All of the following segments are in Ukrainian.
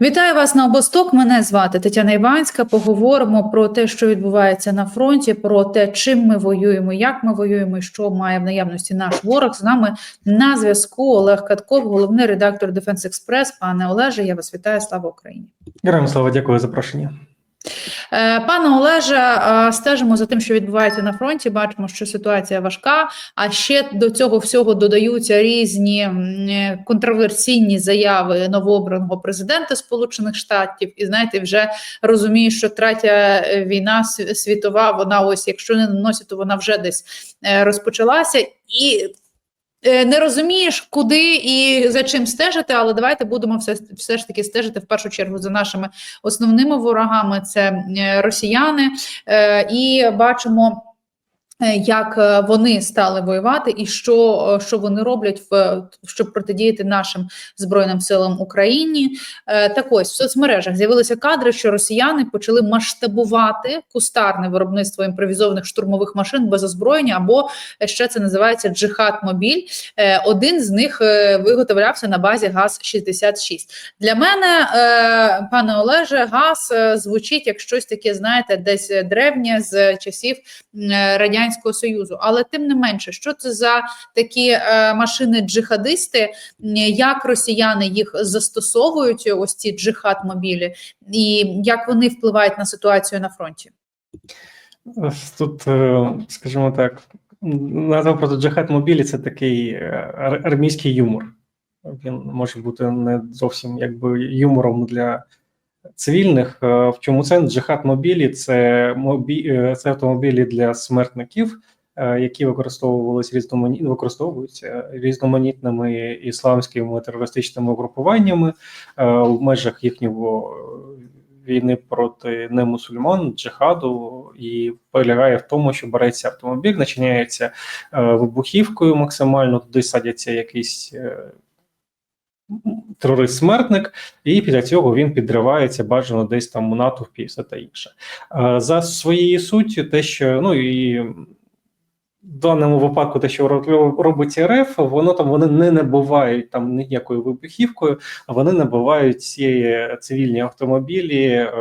Вітаю вас на обосток. Мене звати Тетяна Іванська. Поговоримо про те, що відбувається на фронті, про те, чим ми воюємо, як ми воюємо, і що має в наявності наш ворог. З нами на зв'язку Олег Катков, головний редактор Дефенс Експрес. Пане Олеже, я вас вітаю. Слава Україні. Героям слава, дякую за запрошення. Е, Пане Олеже, е, стежимо за тим, що відбувається на фронті. Бачимо, що ситуація важка. А ще до цього всього додаються різні е, контроверсійні заяви новообраного президента Сполучених Штатів. І знаєте, вже розумію, що третя війна світова, вона ось, якщо не на носі, то вона вже десь розпочалася і. Е, Не розумієш, куди і за чим стежити, але давайте будемо все, все ж таки стежити в першу чергу за нашими основними ворогами це е, росіяни, Е, і бачимо. Е, Як е, вони стали воювати, і що, е, що вони роблять в щоб протидіяти нашим збройним силам Україні? Так ось в соцмережах з'явилися кадри, що росіяни почали масштабувати кустарне виробництво імпровізованих штурмових машин без озброєння, або ще це називається джихад мобіль. Е, Один з них виготовлявся на базі ГАЗ 66 Для мене, пане Олеже, газ звучить як щось таке, знаєте, десь древнє з часів е, радянського союзу. Але тим не менше, що це за такі е, машини джихадисти, як росіяни їх застосовують, ось ці джихад мобілі, і як вони впливають на ситуацію на фронті? Тут, е, скажімо так, назва просто джихад мобілі це такий е, ар- армійський юмор. Він може бути не зовсім якби юмором для цивільних. Е, В чому це джихад мобілі це мобі... е, це автомобілі для смертників, е, які використовувалися різномані... використовуються різноманітними ісламськими терористичними угрупуваннями в межах їхнього війни проти немусульман, джихаду, і полягає в тому, що береться автомобіль, начиняється вибухівкою максимально, туди садяться якийсь. Терорист-смертник, і після цього він підривається бажано десь там у натовпі і все та інше. Е, За своєю суттю, те, що ну і в даному випадку, те, що ро- робить РФ, воно там вони не набувають там ніякою вибухівкою, а вони набувають ці цивільні автомобілі е,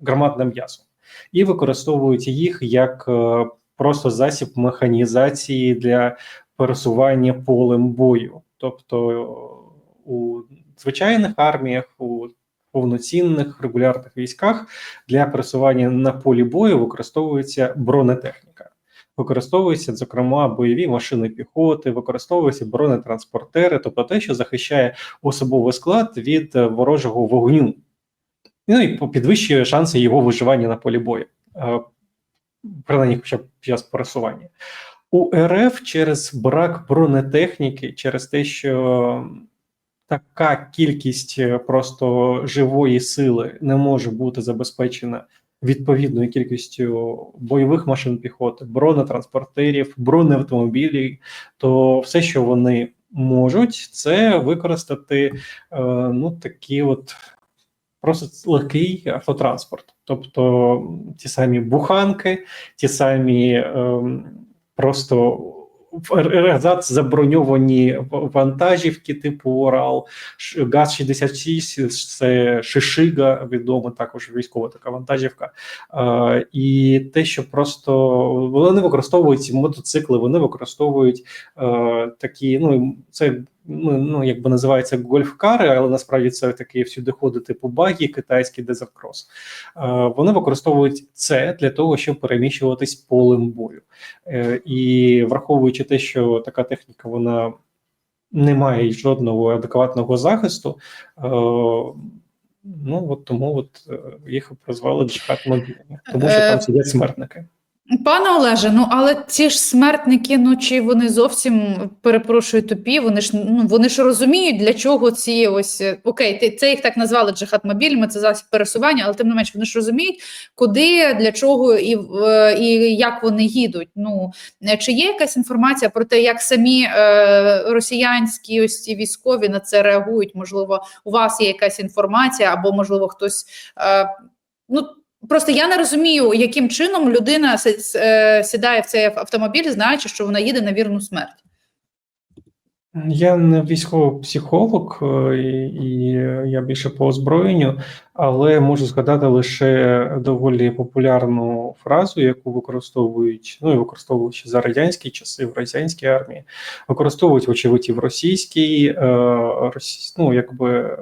громадним м'ясом і використовують їх як е, просто засіб механізації для пересування полем бою. Тобто у звичайних арміях, у повноцінних регулярних військах для пересування на полі бою використовується бронетехніка. Використовуються, зокрема, бойові машини піхоти, використовуються бронетранспортери, тобто те, що захищає особовий склад від е, ворожого вогню, ну і підвищує шанси його виживання на полі бою, е, принаймні, хоча б під час пересування. У РФ через брак бронетехніки, через те, що така кількість е, просто живої сили не може бути забезпечена відповідною кількістю бойових машин піхоти, бронетранспортерів, бронеавтомобілів, то все, що вони можуть, це використати е, ну такі от просто легкий автотранспорт, тобто ті самі буханки, ті самі ем, просто заброньовані вантажівки типу Орал, ГАЗ-66, це Шишига, відома також військова така вантажівка. І те, що просто вони використовують ці мотоцикли, вони використовують такі, ну це ну, ну якби називається гольф-кари, але насправді це такі всюдиходи типу багі, китайський. Е, вони використовують це для того, щоб переміщуватись полем бою. Е, і враховуючи те, що така техніка вона не має жодного адекватного захисту. Е, ну от тому от е, їх прозвали джихад мобільні, тому що там сидять смертники. Пане Олеже, ну але ці ж смертники, ну чи вони зовсім перепрошую тупі? Вони ж ну вони ж розуміють, для чого ці ось е, окей, ти- це їх так назвали джихад-мобільними, це засіб пересування, але тим не менш вони ж розуміють, куди, для чого і, е, і як вони їдуть. Ну е, чи є якась інформація про те, як самі е, росіянські ось ці військові на це реагують? Можливо, у вас є якась інформація, або можливо хтось е, ну. Просто я не розумію, яким чином людина е, сідає в цей автомобіль, знаючи, що вона їде на вірну смерть. Я не військовий психолог, е, і, я більше по озброєнню, але можу згадати лише доволі популярну фразу, яку використовують, ну і використовують за радянські часи в радянській армії, використовують вочевидь і в російській, е, ну, якби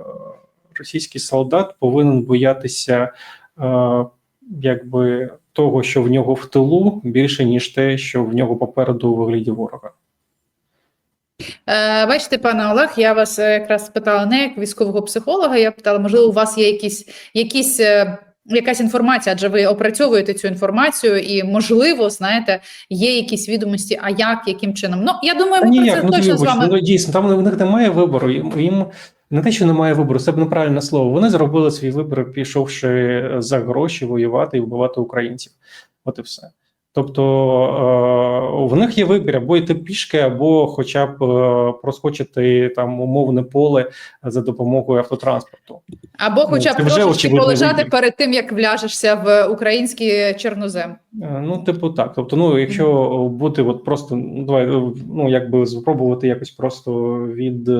російський солдат повинен боятися якби того, що в нього в тилу, більше ніж те, що в нього попереду у вигляді ворога. Е, бачите, пане Олег, я вас е, якраз питала не як військового психолога, я питала, можливо, у вас є якісь, якісь, е, якась інформація, адже ви опрацьовуєте цю інформацію, і, можливо, знаєте, є якісь відомості, а як, яким чином. Ну, я думаю, ми про ніяк, це ну точно з вами. ну дійсно, там в них немає вибору. Їм, їм не те, що немає вибору, це б неправильне слово. Вони зробили свій вибір, пішовши за гроші воювати і вбивати українців. От і все. Тобто е, в них є вибір або йти пішки, або хоча б е, проскочити там умовне поле за допомогою автотранспорту. Або хоча б трошечки полежати вибір. перед тим, як вляжешся в український чорнозем. Е, Ну, типу, так. Тобто, ну, якщо бути от просто, ну, давай, ну, якби спробувати якось просто від.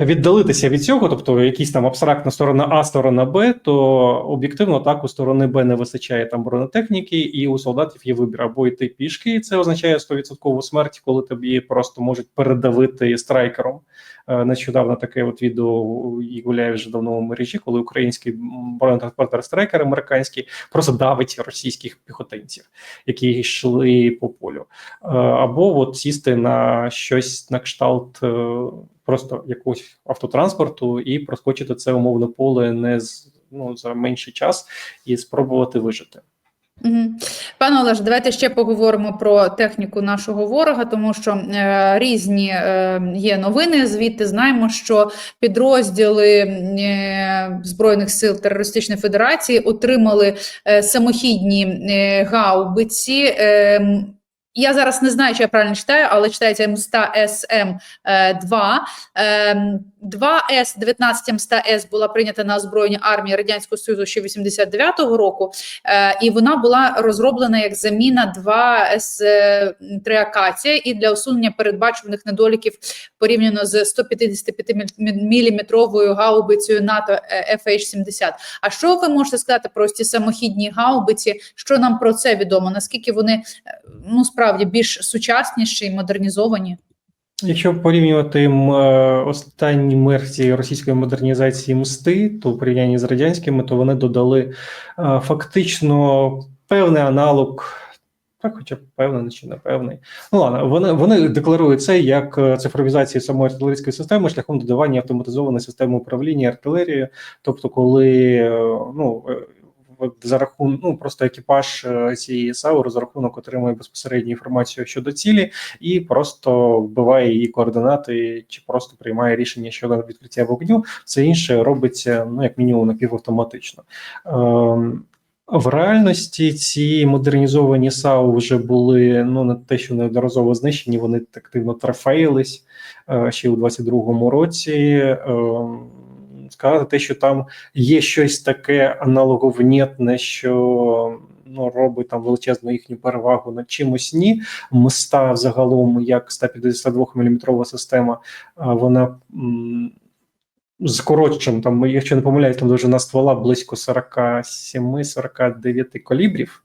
Віддалитися від цього, тобто якісь там абстрактна сторона А, сторона Б, то об'єктивно так у сторони Б не вистачає там бронетехніки, і у солдатів є вибір або йти пішки, і це означає 100% смерть, коли тобі просто можуть передавити страйкером. Е, Нещодавно таке от відео і гуляє вже давно в мережі, коли український бронетранспортер страйкер американський просто давить російських піхотинців, які йшли по полю, Е, або от сісти на щось на кшталт е, просто якогось автотранспорту і проскочити це умовне поле не з ну за менший час і спробувати вижити. Мгм. Пане Олеже, давайте ще поговоримо про техніку нашого ворога, тому що е, різні е, є новини. Звідти знаємо, що підрозділи е, збройних сил терористичної федерації отримали е, самохідні е, гаубиці. Е, я зараз не знаю, чи я правильно читаю, але читається М100 СМ2. 2С 19 М100С була прийнята на озброєння армії Радянського Союзу ще 89-го року, е, і вона була розроблена як заміна 2С3 Акація і для усунення передбачуваних недоліків порівняно з 155-мм гаубицею НАТО е, FH-70. А що ви можете сказати про ці самохідні гаубиці? Що нам про це відомо? Наскільки вони е, ну справді більш сучасніші і модернізовані? Якщо порівнювати е, останні мерсії російської модернізації мсти, то в порівнянні з радянськими, то вони додали е, фактично певний аналог. Так, хоча б певний чи не певний. Ну ладно, вони вони декларують це як е, цифровізацію самої артилерійської системи шляхом додавання автоматизованої системи управління артилерією. Тобто, коли ну за рахунок, ну просто екіпаж е, цієї САУ за рахунок отримує безпосередню інформацію щодо цілі і просто вбиває її координати, чи просто приймає рішення щодо відкриття вогню. Все інше робиться ну як мінімум напівавтоматично. Ем, в реальності ці модернізовані САУ вже були ну не те, що неодноразово знищені, вони активно трофеїлись е, ще у 22-му році. Ем, сказати те, що там є щось таке аналоговнєтне, що ну, робить там величезну їхню перевагу над чимось ні. Мста взагалом, як 152 мм система, вона. м, з коротшим, там, якщо не помиляюсь, там довжина ствола близько 47-49 калібрів.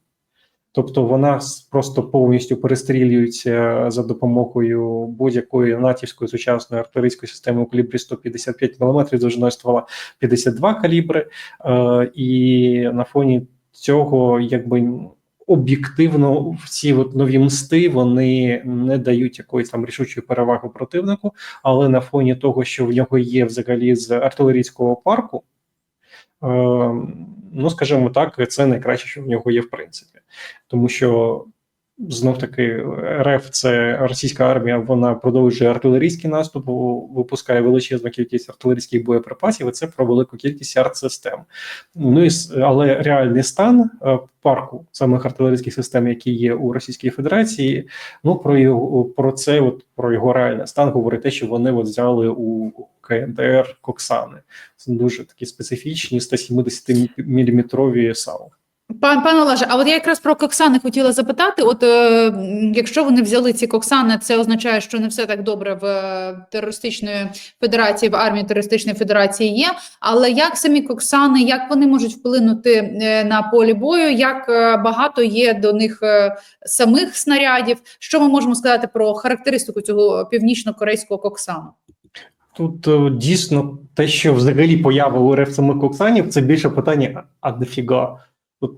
Тобто вона просто повністю перестрілюється за допомогою будь-якої натівської сучасної артилерійської системи у калібрі 155 мм, довжиною ствола 52 калібри. Е, і на фоні цього, якби об'єктивно, ці от нові мсти вони не дають якоїсь там рішучої переваги противнику, але на фоні того, що в нього є взагалі з артилерійського парку. Е, ну, скажімо так, це найкраще, що в нього є, в принципі, тому що знов таки РФ, це російська армія, вона продовжує артилерійський наступ, випускає величезну кількість артилерійських боєприпасів. І це про велику кількість артсистем. Ну і але реальний стан е, парку самих артилерійських систем, які є у Російській Федерації, ну про його про це, от про його реальний стан, говорить те, що вони от взяли у КНДР Коксани. Це дуже такі специфічні 170 міліметрові САУ. Пан пане Олеже, а от я якраз про Коксани хотіла запитати. От е, якщо вони взяли ці Коксани, це означає, що не все так добре в е, терористичної федерації, в армії терористичної федерації є. Але як самі Коксани, як вони можуть вплинути е, на полі бою? Як е, багато є до них самих снарядів? Що ми можемо сказати про характеристику цього північно-корейського Коксану? Тут дійсно те, що взагалі поява у РФ самих Коксанів, це більше питання, а дофіга?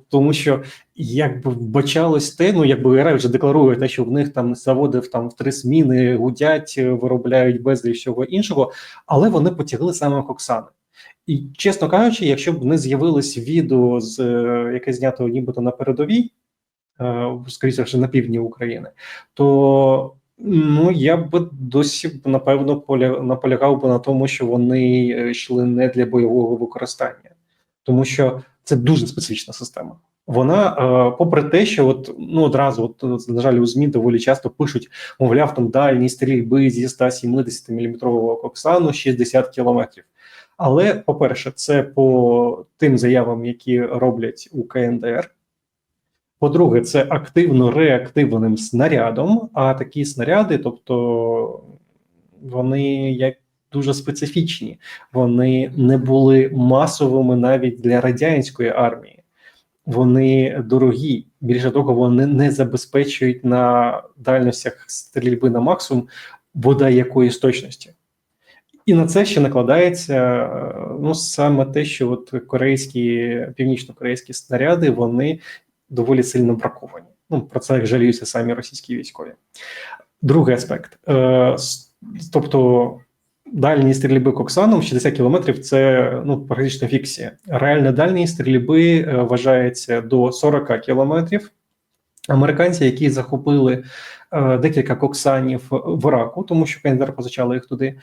Тому що якби вбачалось те, ну якби РФ вже декларує те, що в них там заводив там в три зміни, гудять, е, виробляють безліч всього іншого, але вони потягли саме Коксани. І чесно кажучи, якщо б не з'явилось відео, з е, яке знято нібито на передовій, е, скоріше вже на півдні України, то ну я б досі напевно поля, наполягав би на тому, що вони йшли не для бойового використання, тому що це дуже специфічна система. Вона, е, попри те, що от ну одразу, от, на жаль, у змі доволі часто пишуть, мовляв, там дальні стрільби зі 170 мм коксану 60 кілометрів. Але, по-перше, це по тим заявам, які роблять у КНДР. По-друге, це активно реактивним снарядом. А такі снаряди, тобто вони як дуже специфічні, вони не були масовими навіть для радянської армії. Вони дорогі. Більше того, вони не забезпечують на дальностях стрільби на максимум бодай якоїсь точності. І на це ще накладається ну саме те, що от корейські північно-корейські снаряди вони доволі сильно браковані. Ну про це жаліються самі російські військові. Другий аспект, е, тобто дальні стрільби коксаном 60 кілометрів це ну практично фіксія. Реально дальні стрільби е, вважається до 40 кілометрів. Американці, які захопили е, декілька коксанів в Іраку, тому що КНДР позичали їх туди, е,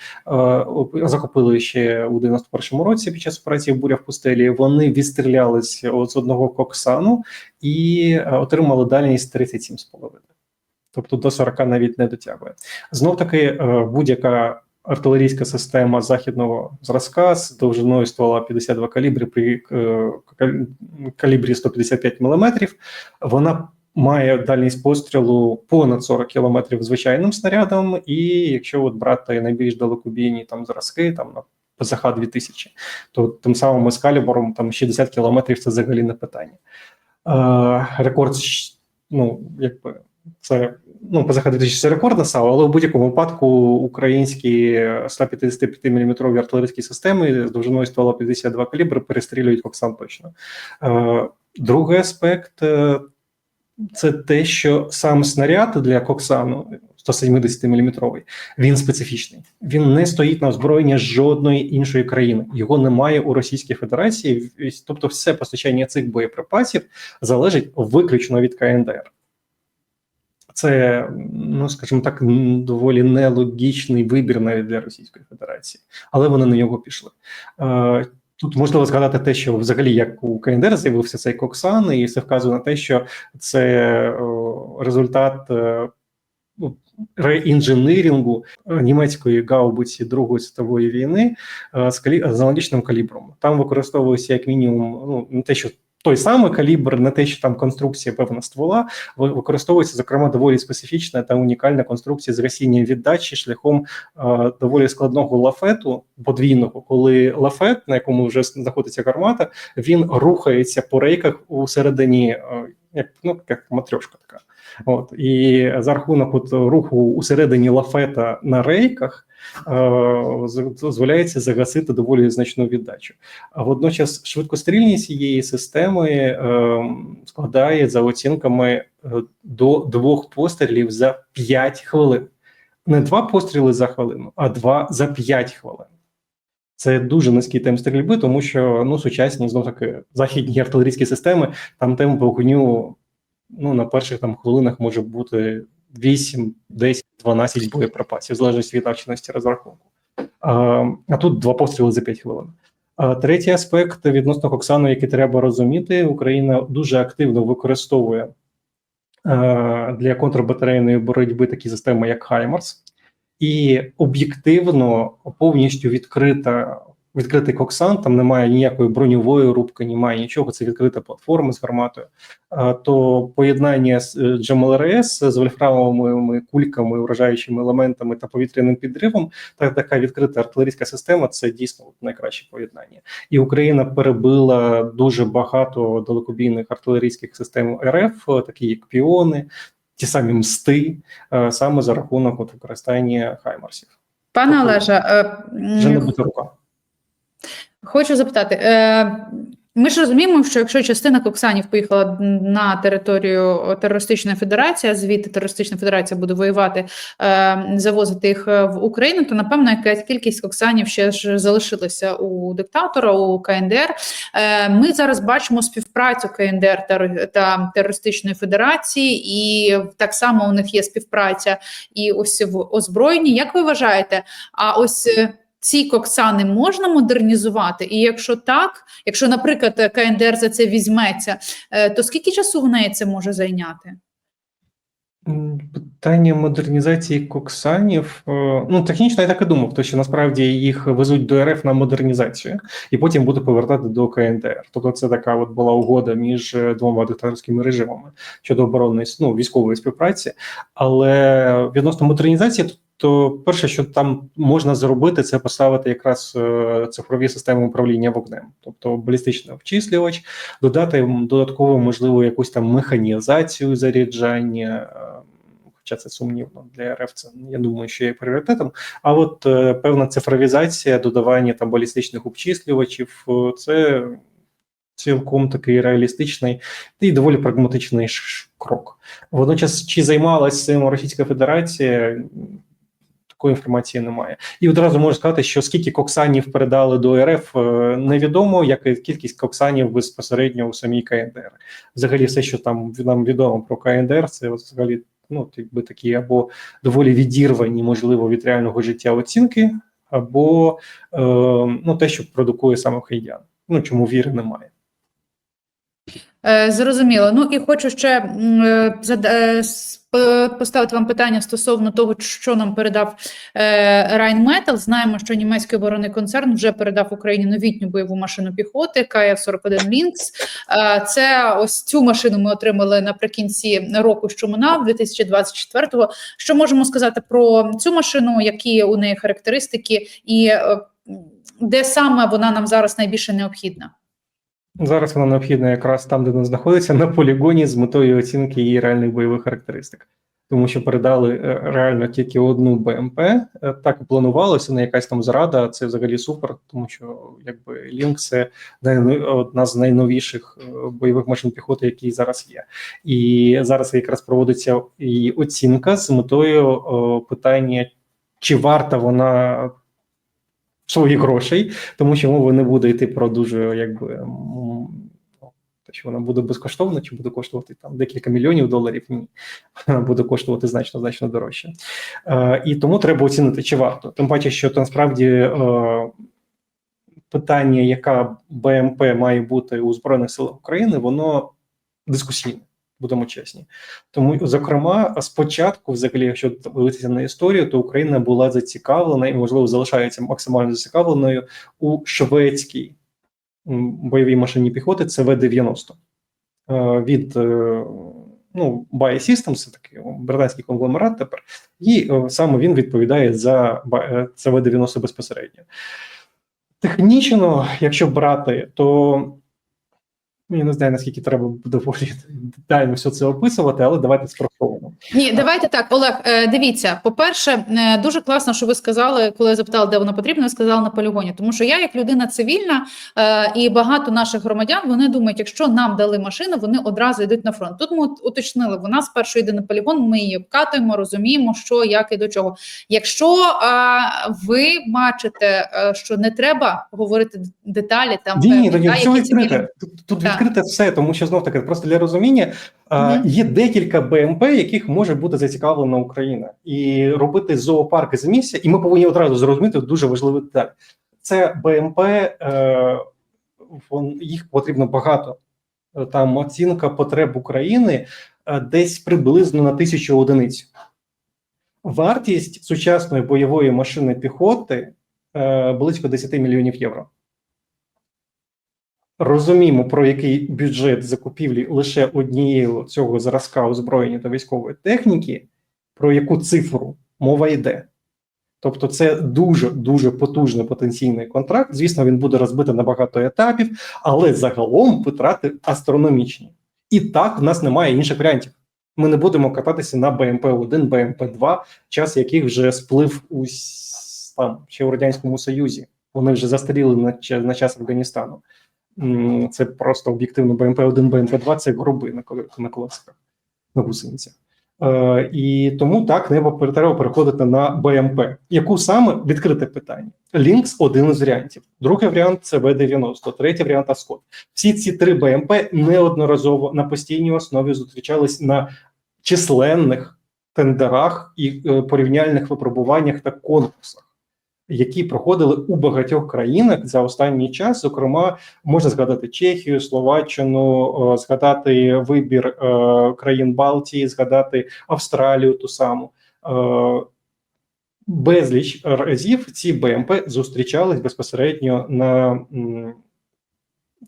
захопили ще у 91-му році під час операції Буря в пустелі. Вони відстрілялись з одного коксану і е, отримали дальність 37,5. Тобто до 40 навіть не дотягує. Знов таки, е, будь-яка артилерійська система західного зразка з довжиною ствола 52 калібри при е, калібрі 155 мм, вона має дальність пострілу понад 40 км звичайним снарядом, і якщо от брати найбільш далекобійні там зразки, там на ПЗХ 2000, то тим самим з калібром там 60 км це взагалі не питання. Е, рекорд, ну, якби це ну, ПЗХ 2000 це рекорд на але в будь-якому випадку українські 155 мм артилерійські системи з довжиною ствола 52 калібри перестрілюють Оксан точно. Е, другий аспект е, це те, що сам снаряд для Коксану 170 мм, він специфічний. Він не стоїть на озброєнні жодної іншої країни. Його немає у Російській Федерації. Тобто, все постачання цих боєприпасів залежить виключно від КНДР. Це, ну скажімо так, доволі нелогічний вибір навіть для Російської Федерації, але вони на нього пішли. Е, Тут можливо згадати те, що взагалі як у КНДР з'явився цей Коксан, і це вказує на те, що це результат е, ну, реінженерінгу німецької гаубиці Другої світової війни е, з, аналогічним калібром. Там використовується як мінімум, ну не те, що той самий калібр, не те, що там конструкція певна ствола, ви- використовується зокрема доволі специфічна та унікальна конструкція з гасінням віддачі шляхом е, доволі складного лафету подвійного, коли лафет, на якому вже знаходиться гармата, він рухається по рейках у середині, е, як ну як матрьошка така. От і за рахунок от руху усередині лафета на рейках е, дозволяється загасити доволі значну віддачу. А водночас швидкострільність цієї системи е, складає за оцінками е, до двох пострілів за 5 хвилин. Не два постріли за хвилину, а два за 5 хвилин. Це дуже низький темп стрільби, тому що ну сучасні знов таки західні артилерійські системи там темп вогню ну на перших там хвилинах може бути 8, 10, 12 боєприпасів, в залежності від навченості розрахунку. А, а тут два постріли за 5 хвилин. А третій аспект відносно Коксану, який треба розуміти, Україна дуже активно використовує е, для контрбатарейної боротьби такі системи, як Хаймарс, і об'єктивно повністю відкрита відкритий коксан, там немає ніякої броньової рубки, немає нічого. Це відкрита платформа з гарматою. То поєднання з е, GMLRS з вольфрамовими кульками, вражаючими елементами та повітряним підривом, та така відкрита артилерійська система це дійсно найкраще поєднання. І Україна перебила дуже багато далекобійних артилерійських систем РФ, е, такі як піони, ті самі мсти, е, саме за рахунок от використання хаймарсів. Пане Тобто, Олеже, е, Вже не буде рука. Хочу запитати. Е, ми ж розуміємо, що якщо частина коксанів поїхала на територію терористичної федерації, звідти терористична федерація буде воювати, е, завозити їх е, в Україну, то напевно якась кількість коксанів ще ж залишилася у диктатора, у КНДР. Ми зараз бачимо співпрацю КНДР та, терористичної федерації, і так само у них є співпраця і ось в озброєнні. Як ви вважаєте? А ось ці коксани можна модернізувати? І якщо так, якщо, наприклад, КНДР за це візьметься, е, то скільки часу в неї це може зайняти? Питання модернізації коксанів. е, Ну, технічно я так і думав, то що насправді їх везуть до РФ на модернізацію і потім будуть повертати до КНДР. Тобто, це така от була угода між е, двома диктаторськими режимами щодо оборонної ну, військової співпраці. Але відносно модернізації, то перше, що там можна зробити, це поставити якраз е, цифрові системи управління вогнем, тобто балістичний обчислювач, додати м, додатково, можливо, якусь там механізацію заряджання. е, Хоча це сумнівно для РФ, це я думаю, що є пріоритетом. А от е, певна цифровізація, додавання там балістичних обчислювачів, це цілком такий реалістичний і доволі прагматичний крок. Водночас, чи займалась цим Російська Федерація? Такої інформації немає, і одразу можу сказати, що скільки коксанів передали до РФ, е, невідомо, як і кількість коксанів безпосередньо у самій КНДР. Взагалі, все, що там нам відомо про КНДР, це взагалі ну якби такі або доволі відірвані, можливо, від реального життя оцінки, або е, ну те, що продукує саме Хайян. Ну чому віри немає. Е, Зрозуміло. Ну і хочу ще е, е, поставити вам питання стосовно того, що нам передав Rheinmetall. Знаємо, що німецький оборонний концерн вже передав Україні новітню бойову машину піхоти КФ-41 Lynx. Е, Це ось цю машину ми отримали наприкінці року, що минав 2024-го. Що можемо сказати про цю машину? Які у неї характеристики, і де саме вона нам зараз найбільше необхідна? Зараз вона необхідна якраз там, де вона знаходиться, на полігоні з метою оцінки її реальних бойових характеристик. Тому що передали е, реально тільки одну БМП. Е, Так і планувалося, не якась там зрада. Це взагалі супер, тому що якби Лінк це одна з найновіших е, бойових машин піхоти, які зараз є. І зараз якраз проводиться її оцінка з метою питання, чи варта вона своїх грошей, тому що мова не буде йти про дуже якби ну, що вона буде безкоштовна, чи буде коштувати там декілька мільйонів доларів. Ні, вона буде коштувати значно значно дорожче. Е, і тому треба оцінити, чи варто. Тим паче, що насправді е, питання, яка БМП має бути у Збройних силах України, воно дискусійне. Будемо чесні, тому зокрема, спочатку, взагалі, якщо дивитися на історію, то Україна була зацікавлена і можливо залишається максимально зацікавленою у шведській бойовій машині піхоти. Це В-90 Е, від е, ну Bae Systems, це такий британський конгломерат тепер, і е, саме він відповідає за це В-90 безпосередньо. Технічно, якщо брати, то ну, я не знаю, наскільки треба доволі детально все це описувати, але давайте спростовуємо. Ні, давайте так, Олег. е, Дивіться, по-перше, е, дуже класно, що ви сказали, коли я запитала, де воно потрібно, ви сказали на полігоні. Тому що я, як людина цивільна, е, і багато наших громадян, вони думають, якщо нам дали машину, вони одразу йдуть на фронт. Тут ми уточнили, вона спершу йде на полігон, ми її вкатуємо, розуміємо, що як і до чого. Якщо ви бачите, що не треба говорити деталі, там Ні, ні, які відкрите. Тут, тут. Відкрите все, тому що знов таки, просто для розуміння є декілька БМП, яких може бути зацікавлена Україна, і робити зоопарки з місця, і ми повинні одразу зрозуміти дуже важливу деталь. Це БМП, е, вон, їх потрібно багато. Там оцінка потреб України е, десь приблизно на тисячу одиниць. Вартість сучасної бойової машини піхоти е, близько 10 мільйонів євро. Розуміємо, про який бюджет закупівлі лише однієї цього зразка озброєння та військової техніки, про яку цифру мова йде. Тобто, це дуже дуже потужний потенційний контракт. Звісно, він буде розбитий на багато етапів, але загалом витрати астрономічні. І так в нас немає інших варіантів. Ми не будемо кататися на БМП-1, БМП-2, час яких вже сплив у там ще у радянському Союзі. Вони вже застаріли на, на час Афганістану. Це просто об'єктивно БМП-1, БМП-2 це гроби на, на колесиках, на гусеницях. Е, і тому так треба треба переходити на БМП. Яку саме відкрите питання? Лінкс один із варіантів. Другий варіант це В-90, третій варіант Аскот. Всі ці три БМП неодноразово на постійній основі зустрічались на численних тендерах і е, порівняльних випробуваннях та конкурсах, які проходили у багатьох країнах за останній час. Зокрема, можна згадати Чехію, Словаччину, е, згадати вибір е, країн Балтії, згадати Австралію ту саму. Е, Безліч разів ці БМП зустрічались безпосередньо на,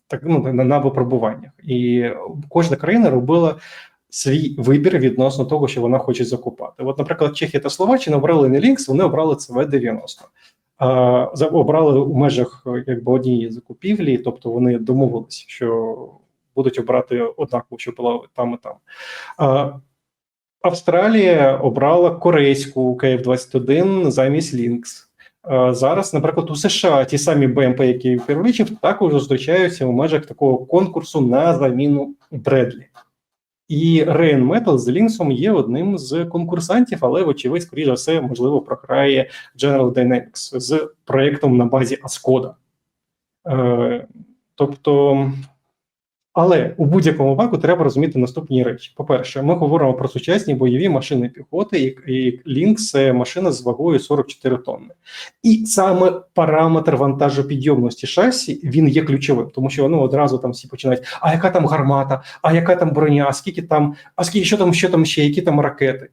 так, ну, на, випробуваннях, і кожна країна робила свій вибір відносно того, що вона хоче закупати. От, наприклад, Чехія та Словаччина обрали не Лінкс, вони обрали ЦВ-90. А, за- обрали у межах е, якби однієї закупівлі, тобто вони домовилися, що будуть обрати однаково, що була там і там. Австралія обрала корейську КФ-21 замість Лінкс. Зараз, наприклад, у США ті самі БМП, які перелічив, також зустрічаються у межах такого конкурсу на заміну Бредлі. І Rain Metal з Лінксом є одним з конкурсантів, але, вочевидь, скоріш за все, можливо, програє General Dynamics з проєктом на базі Аскода. Е, тобто, але у будь-якому випадку треба розуміти наступні речі. По-перше, ми говоримо про сучасні бойові машини піхоти, і, і Lynx – це машина з вагою 44 тонни. І саме параметр вантажопідйомності шасі він є ключовим, тому що ну, одразу там всі починають: а яка там гармата, а яка там броня, а скільки там, а скільки що там, що там ще, які там ракети.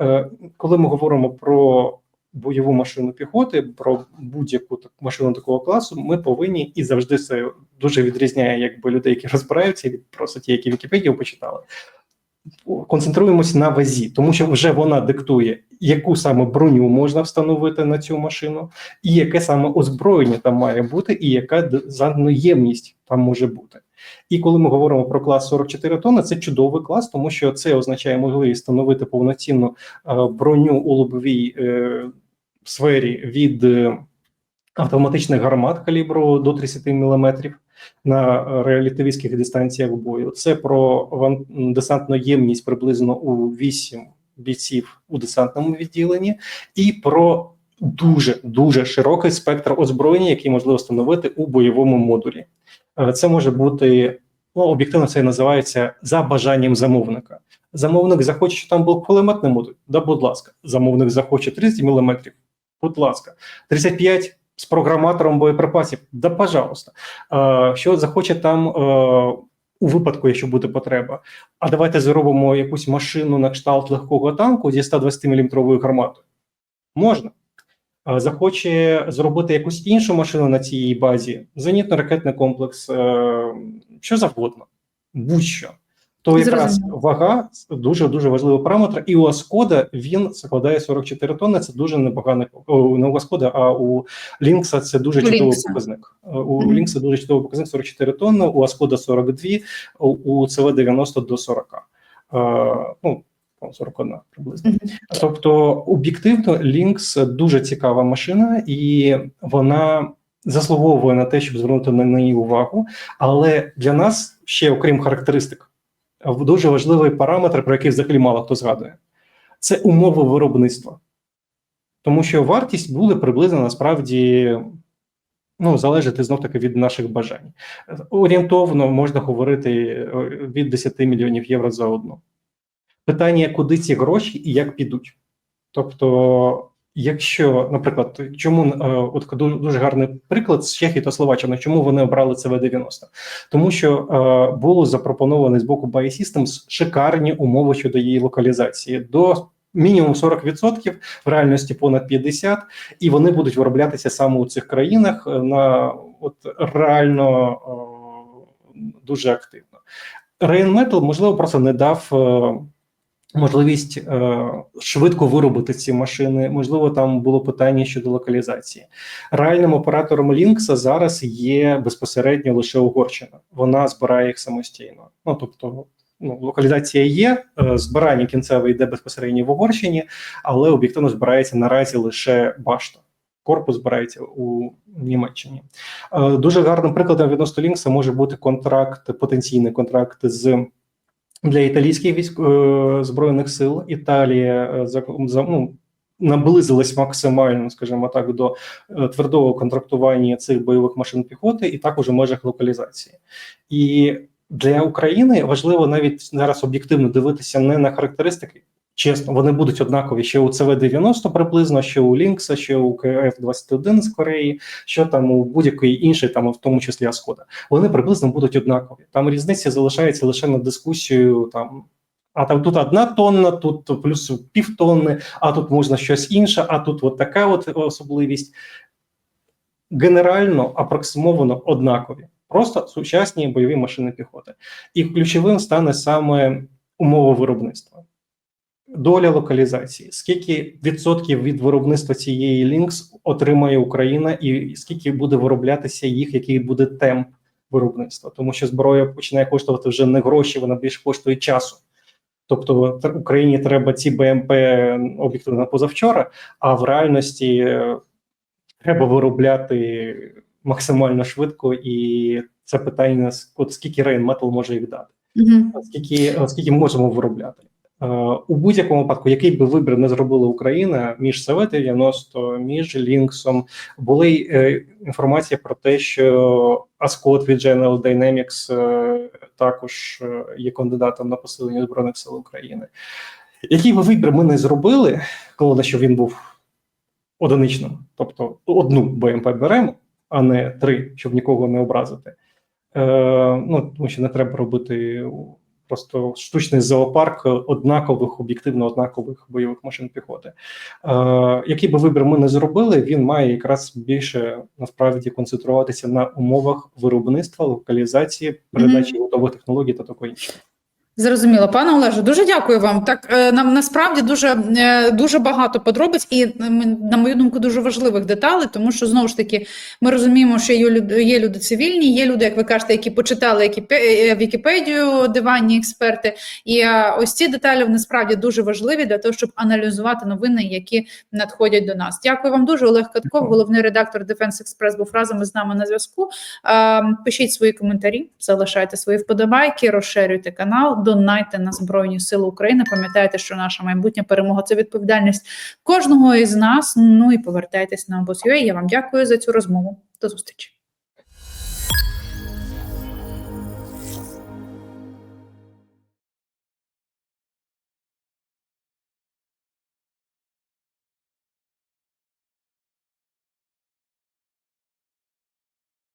Е, коли ми говоримо про бойову машину піхоти, про будь-яку машину такого класу, ми повинні і завжди це дуже відрізняє якби людей, які розбираються, від просто ті, які Вікіпедію почитали. Концентруємося на вазі, тому що вже вона диктує, яку саме броню можна встановити на цю машину, і яке саме озброєння там має бути, і яка задноємність там може бути. І коли ми говоримо про клас 44 тонни, це чудовий клас, тому що це означає можливість встановити повноцінну е, броню у лобовій е, сфері від е, автоматичних гармат калібру до 30 мм на реалітивістських дистанціях бою. Це про десантну ємність приблизно у 8 бійців у десантному відділенні, і про дуже дуже широкий спектр озброєння, який можливо встановити у бойовому модулі. Е, Це може бути ну, об'єктивно це називається за бажанням замовника. Замовник захоче, щоб там був кулеметний модуль. Да, будь ласка, замовник захоче 30 мм, будь ласка, 35 з програматором боєприпасів. Да, пожалуйста. Що захоче там. е, У випадку, якщо буде потреба, а давайте зробимо якусь машину на кшталт легкого танку зі 120 мм гарматою. Можна. Захоче зробити якусь іншу машину на цій базі, зенітно-ракетний комплекс, е, що завгодно, будь-що. То якраз вага дуже дуже важливий параметр. І у Аскода він складає 44 тонни. Це дуже непоганий не у Аскода, а у Лінкса це дуже чудовий показник. У Мгм. Лінкса дуже чудовий показник 44 тонни, у Аскода 42, у, у ЦВ-90 до 40. Е, ну, по 41 приблизно. Мгм. Тобто, об'єктивно, Lynx дуже цікава машина, і вона заслуговує на те, щоб звернути на неї увагу. Але для нас ще, окрім характеристик, дуже важливий параметр, про який взагалі мало хто згадує, це умови виробництва. Тому що вартість буде приблизно насправді ну, залежати знов таки від наших бажань. Орієнтовно можна говорити е, від 10 мільйонів євро за одну. Питання, куди ці гроші і як підуть. Тобто, якщо, наприклад, чому е, от ду- дуже гарний приклад з Чехії та Словаччини, чому вони обрали ЦВ-90? Тому що е, було запропоновано з боку BioSystems шикарні умови щодо її локалізації до мінімум 40%, в реальності понад 50%, і вони будуть вироблятися саме у цих країнах е, на от реально. е, дуже активно. Rheinmetall, можливо, просто не дав. е, Можливість е, швидко виробити ці машини, можливо, там було питання щодо локалізації. Реальним оператором Лінкса зараз є безпосередньо лише Угорщина. Вона збирає їх самостійно. Ну тобто, ну локалізація є, е, збирання кінцеве йде безпосередньо в Угорщині, але об'єктивно збирається наразі лише башта. Корпус збирається у Німеччині. Е, Дуже гарним прикладом відносно Лінкса може бути контракт, потенційний контракт з для італійських військ е, збройних сил. Італія е, за, ну, наблизилась максимально, скажімо так, до е, твердого контрактування цих бойових машин піхоти, і також у межах локалізації. І для України важливо навіть зараз об'єктивно дивитися не на характеристики. Чесно, вони будуть однакові ще у ЦВ-90 приблизно, ще у Лінкса, ще у КФ-21 з Кореї, що там у будь-якої іншої, там в тому числі Аскода. Вони приблизно будуть однакові. Там різниця залишається лише на дискусію там. А там тут одна тонна, тут плюс півтонни, а тут можна щось інше, а тут от така от особливість. Генерально апроксимовано однакові, просто сучасні бойові машини піхоти. І ключовим стане саме умова виробництва. Доля локалізації, скільки відсотків від виробництва цієї Lynx отримає Україна, і скільки буде вироблятися їх, який буде темп виробництва, тому що зброя починає коштувати вже не гроші, вона більше коштує часу. Тобто Україні треба ці БМП об'єктивно позавчора, а в реальності е, треба виробляти максимально швидко, і це питання от скільки Rheinmetall може їх дати Угу. скільки, скільки можемо виробляти. Е, У будь-якому випадку, який би вибір не зробила Україна між СВ-90, між Лінксом, були е, інформація про те, що Ascot від General Dynamics е, також є кандидатом на посилення збройних сил України. Який би вибір ми не зробили, коли що він був одиничним, тобто одну БМП беремо, а не три, щоб нікого не образити. Е, ну тому що не треба робити просто штучний зоопарк однакових, об'єктивно однакових бойових машин піхоти. Е, який би вибір ми не зробили, він має якраз більше насправді концентруватися на умовах виробництва, локалізації, передачі готових технологій та такої іншого. Зрозуміло, пане Олеже, дуже дякую вам. Так е, нам насправді дуже е, дуже багато подробиць і на мою думку дуже важливих деталей, тому що знову ж таки ми розуміємо, що є люди, є люди цивільні, є люди, як ви кажете, які почитали е, Вікіпедію, диванні експерти. І ось ці деталі вони справді дуже важливі для того, щоб аналізувати новини, які надходять до нас. Дякую вам дуже. Олег Катков, головний редактор Defense Express, був разом із нами на зв'язку. Е, Пишіть свої коментарі, залишайте свої вподобайки, розширюйте канал, донайте на Збройні Сили України. Пам'ятайте, що наша майбутня перемога це відповідальність кожного із нас. Ну і повертайтесь на обосю. Я вам дякую за цю розмову. До зустрічі.